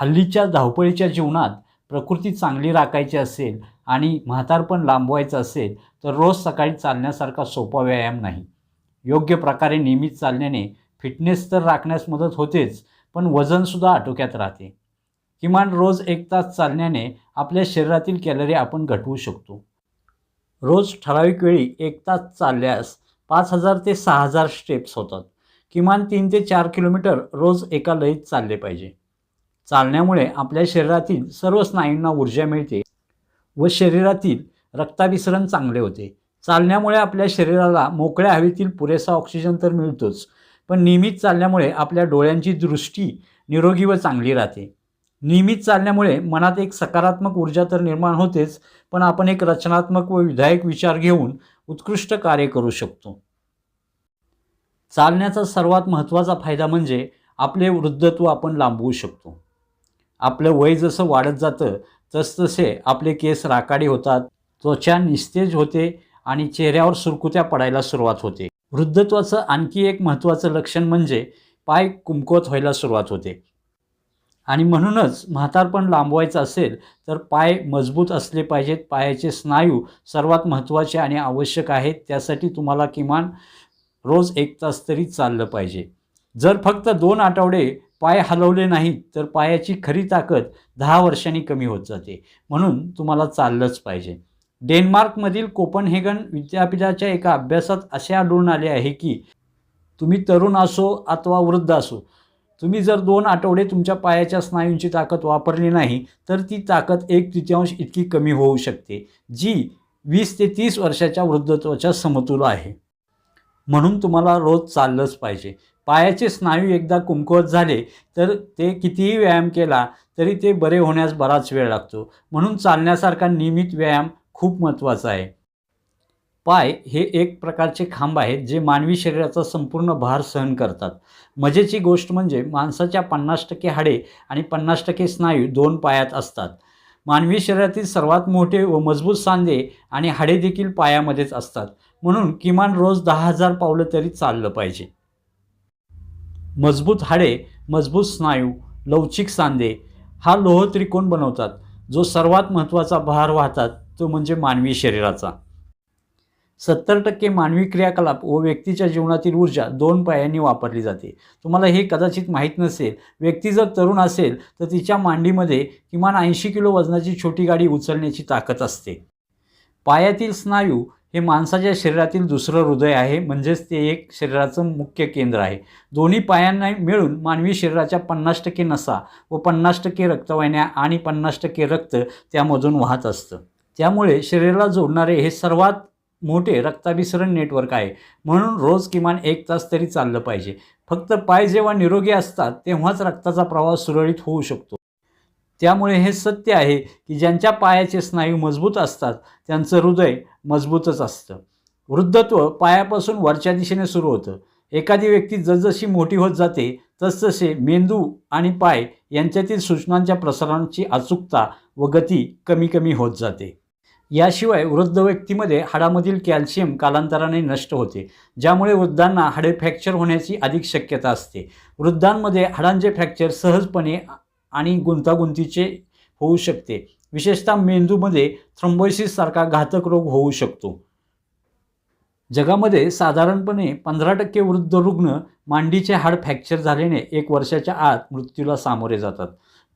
हल्लीच्या धावपळीच्या जीवनात प्रकृती चांगली राखायची असेल आणि म्हातारपण लांबवायचं असेल तर रोज सकाळी चालण्यासारखा सोपा व्यायाम नाही. योग्य प्रकारे नियमित चालण्याने फिटनेस तर राखण्यास मदत होतेच पण वजनसुद्धा आटोक्यात राहते. किमान रोज एक तास चालण्याने आपल्या शरीरातील कॅलरी आपण घटवू शकतो. रोज ठराविक वेळी एक तास चालल्यास पाच हजार ते सहा हजार स्टेप्स होतात. किमान तीन ते चार किलोमीटर रोज एका लयीत चालले पाहिजे. चालण्यामुळे आपल्या शरीरातील सर्व स्नायूंना ऊर्जा मिळते व शरीरातील रक्ताभिसरण चांगले होते. चालण्यामुळे आपल्या शरीराला मोकळ्या हवेतील पुरेसा ऑक्सिजन तर मिळतोच पण नियमित चालण्यामुळे आपल्या डोळ्यांची दृष्टी निरोगी व चांगली राहते. नियमित चालण्यामुळे मनात एक सकारात्मक ऊर्जा तर निर्माण होतेच पण आपण एक रचनात्मक व विधायक विचार घेऊन उत्कृष्ट कार्य करू शकतो. चालण्याचा सर्वात महत्त्वाचा फायदा म्हणजे आपले वृद्धत्व आपण लांबवू शकतो. आपलं वय जसं वाढत जातं तसतसे आपले केस राखाडी होतात त्वचा निस्तेज होते आणि चेहऱ्यावर सुरकुत्या पडायला सुरुवात होते. वृद्धत्वाचं आणखी एक महत्त्वाचं लक्षण म्हणजे पाय कुमकुवत व्हायला सुरुवात होते. आणि म्हणूनच म्हातारपण लांबवायचं असेल तर पाय मजबूत असले पाहिजेत पायाचे स्नायू सर्वात महत्त्वाचे आणि आवश्यक आहेत त्यासाठी तुम्हाला किमान रोज एक तास तरी चाललं पाहिजे. जर फक्त दोन आठवडे पाय हलवले नाहीत तर पायाची खरी ताकद दहा वर्षांनी कमी होत जाते. म्हणून तुम्हाला चाललंच पाहिजे. डेन्मार्कमधील कोपनहेगन विद्यापीठाच्या एका अभ्यासात असे आढळून आले आहे की तुम्ही तरुण असो अथवा वृद्ध असो तुम्ही जर दोन आठवडे तुमच्या पायाच्या स्नायूंची ताकद वापरली नाही तर ती ताकद एक तृतीयांश इतकी कमी होऊ शकते जी वीस ते तीस वर्षाच्या वृद्धत्वाच्या समतुल आहे. म्हणून तुम्हाला रोज चाललंच पाहिजे. पायाचे स्नायू एकदा कुमकुवत झाले तर ते कितीही व्यायाम केला तरी ते बरे होण्यास बराच वेळ लागतो. म्हणून चालण्यासारखा नियमित व्यायाम खूप महत्त्वाचा आहे. पाय हे एक प्रकारचे खांब आहेत जे मानवी शरीराचा संपूर्ण भार सहन करतात. मजेची गोष्ट म्हणजे माणसाच्या पन्नास टक्के हाडे आणि पन्नास टक्के स्नायू दोन पायात असतात. मानवी शरीरातील सर्वात मोठे व मजबूत सांधे आणि हाडे देखील पायामध्येच असतात. म्हणून किमान रोज दहा हजार पावलं तरी चाललं पाहिजे. मजबूत हाडे मजबूत स्नायू लवचिक सांधे हा लोह त्रिकोण बनवतात. जो सर्वात महत्त्वाचा भार वाहतात तो म्हणजे मानवी शरीराचा. सत्तर टक्के मानवी क्रियाकलाप व व्यक्तीच्या जीवनातील ऊर्जा दोन पायांनी वापरली जाते. तुम्हाला हे कदाचित माहीत नसेल. व्यक्ती जर तरुण असेल तर तिच्या मांडीमध्ये किमान ऐंशी किलो वजनाची छोटी गाडी उचलण्याची ताकद असते. पायातील स्नायू हे माणसाच्या शरीरातील दुसरं हृदय आहे म्हणजेच ते एक शरीराचं मुख्य केंद्र आहे. दोन्ही पायांना मिळून मानवी शरीराच्या पन्नास टक्के नसा व पन्नास टक्के रक्तवाहिन्या आणि पन्नास टक्के रक्त त्यामधून वाहत असतं. त्यामुळे शरीराला जोडणारे हे सर्वात मोठे रक्ताभिसरण नेटवर्क आहे. म्हणून रोज किमान एक तास तरी चाललं पाहिजे. फक्त पाय जेव्हा निरोगी असतात तेव्हाच रक्ताचा प्रवाह सुरळीत होऊ शकतो. त्यामुळे हे सत्य आहे की ज्यांच्या पायाचे स्नायू मजबूत असतात त्यांचं हृदय मजबूतच असतं. वृद्धत्व पायापासून वरच्या दिशेने सुरू होतं. एखादी व्यक्ती जसजशी मोठी होत जाते तसतसे मेंदू आणि पाय यांच्यातील सूचनांच्या प्रसारांची अचूकता व गती कमी कमी होत जाते. याशिवाय वृद्ध व्यक्तीमध्ये हाडामधील कॅल्शियम कालांतराने नष्ट होते ज्यामुळे वृद्धांना हाडे फ्रॅक्चर होण्याची अधिक शक्यता असते. वृद्धांमध्ये हाडांचे फ्रॅक्चर सहजपणे आणि गुंतागुंतीचे होऊ शकते. विशेषतः मेंदूमध्ये थ्रोम्बोसिससारखा घातक रोग होऊ शकतो. जगामध्ये साधारणपणे पंधरा टक्के वृद्ध रुग्ण मांडीचे हाड फ्रॅक्चर झाल्याने एक वर्षाच्या आत मृत्यूला सामोरे जातात.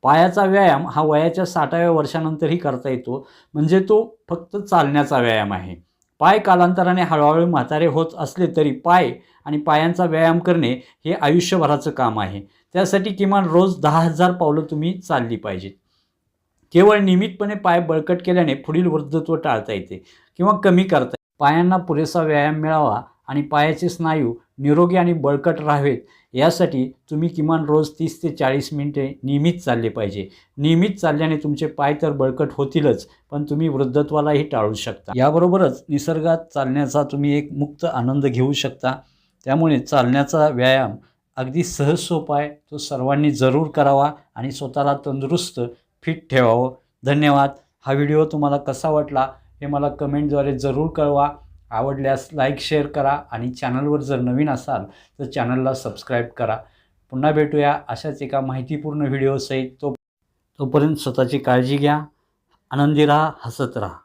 पायाचा व्यायाम हा वयाच्या साठाव्या वर्षानंतरही करता येतो म्हणजे तो फक्त चालण्याचा व्यायाम आहे. पाय कालांतराने हळूहळू म्हातारे होत असले तरी पाय आणि पायांचा व्यायाम करणे हे आयुष्यभराचं काम आहे. त्यासाठी किमान रोज दहा हजार पावलं तुम्ही चालली पाहिजेत. केवळ नियमितपणे पाय बळकट केल्याने पुढील वृद्धत्व टाळता येते किंवा कमी करता पायांना पुरेसा व्यायाम मिळावा आणि पायाचे स्नायू निरोगी आणि बळकट राहावेत. यासाठी तुम्ही किमान रोज तीस ते चाळीस मिनिटे नियमित चालले पाहिजे. नियमित चालल्याने तुमचे पाय तर बळकट होतीलच पण तुम्ही वृद्धत्वालाही टाळू शकता. याबरोबरच निसर्गात चालण्याचा तुम्ही एक मुक्त आनंद घेऊ शकता. त्यामुळे चालण्याचा व्यायाम अगदी सहज सोपा आहे. तो सर्वांनी जरूर करावा आणि स्वतःला तंदुरुस्त फिट ठेवावं. धन्यवाद. हा व्हिडिओ तुम्हाला कसा वाटला हे मला कमेंटद्वारे जरूर कळवा. आवडल्यास लाईक शेअर करा आणि चॅनलवर जर नवीन असाल तर चॅनलला सबस्क्राईब करा. पुन्हा भेटूया अशाच एका माहितीपूर्ण व्हिडिओसहित तो तोपर्यंत स्वतःची काळजी घ्या आनंदी राहा हसत राहा.